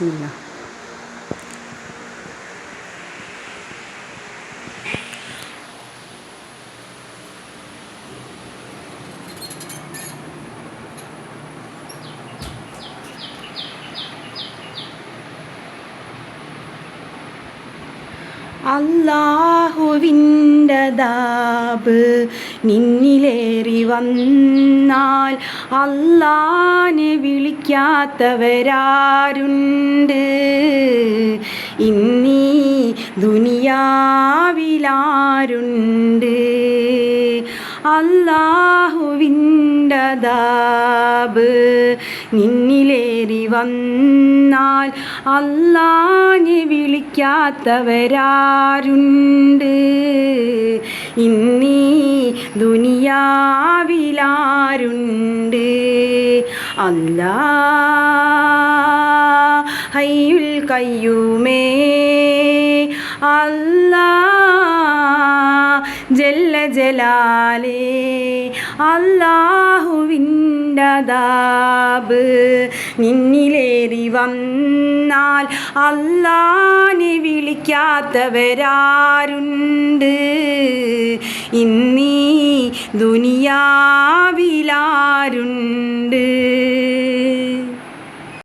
Bismillah. ബിസ്മില്ല അല്ലാഹുവിന്റെതാബ് നിന്നിലേറി വന്നാൽ അല്ലാനെ വിളിക്കാത്തവരാരുണ്ട്. ഇന്നീ ദുനിയാവിലാരുണ്ട്. അല്ലാഹുവിന്റെതാബ് നിന്നിലേറി വന്നാൽ അല്ലാനെ വിളിക്കാത്തവരാരുണ്ട് ഇന്നീ ദുനിയാവിലാരുണ്ട്. അല്ലാ ഹയ്യുൽ കയ്യൂമേ. അല്ലാ ജല്ല ജലാലേ. അല്ലാഹുവിന്റെതാബ് നിന്നിലേറി വന്നാൽ അല്ലാനെ വിളിക്കാത്തവരാരുണ്ട്. ഇന്നീ ദുനിയാവിലാരുണ്ട്.